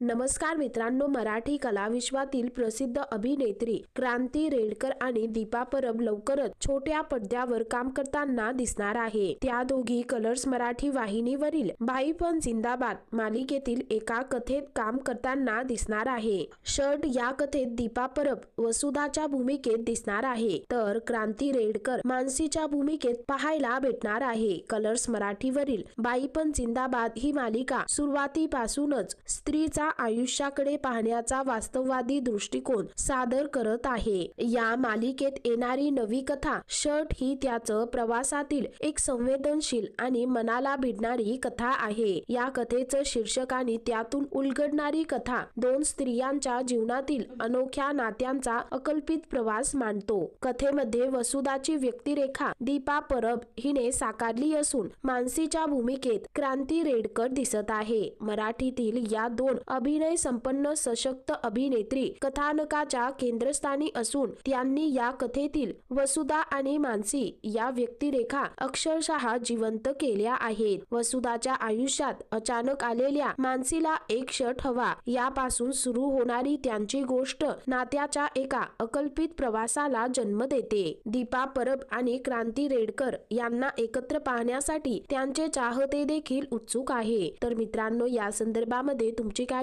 नमस्कार मित्रांनो मराठी कला विश्वातील प्रसिद्ध अभिनेत्री क्रांती रेडकर आणि दीपा परब लवकरच छोट्या पडद्यावर काम करताना दिसणार आहे. त्या दोघी कलर्स मराठी वाहिनीवरील बाई पण जिंदाबाद मालिकेतील एका कथेत काम करताना दिसणार आहे. शर्ट या कथेत दीपा परब वसुधाच्या भूमिकेत दिसणार आहे. तर क्रांती रेडकर मानसीच्या भूमिकेत पाहायला भेटणार आहे. कलर्स मराठीवरील बाई पण जिंदाबाद ही मालिका सुरुवातीपासूनच स्त्रीचा आयुष्याकडे पाहण्याचा वास्तववादी दृष्टिकोन सादर करत आहे. या मालिकेत येणारी नवी कथा शर्ट ही त्याचं प्रवासातील एक संवेदनशील आणि मनाला भिडणारी कथा आहे. या कथेचं शीर्षक आणि त्यातून उलगडणारी कथा दोन स्त्रियांच्या जीवनातील अनोख्या नात्यांचा अकल्पित प्रवास मांडतो. कथेमध्ये वसुदाची व्यक्तिरेखा दीपा परब हिने साकारली असून मानसीच्या भूमिकेत क्रांती रेडकर दिसत आहे. मराठीतील या दोन अभिनय संपन्न सशक्त अभिनेत्री कथानकाच्या केंद्रस्थानी असून त्यांनी या कथेतील वसुधा आणि मानसी या व्यक्तिरेखा अक्षरशः जिवंत केल्या आहेत. वसुधाच्या आयुष्यात अचानक आलेल्या मानसीला एक शट हवा यापासून सुरू होणारी त्यांची गोष्ट नात्याच्या एका अकल्पित प्रवासाला जन्म देते. दीपा परब आणि क्रांती रेडकर यांना एकत्र पाहण्यासाठी त्यांचे चाहते देखील उत्सुक आहे. तर मित्रांनो या संदर्भामध्ये तुमची काय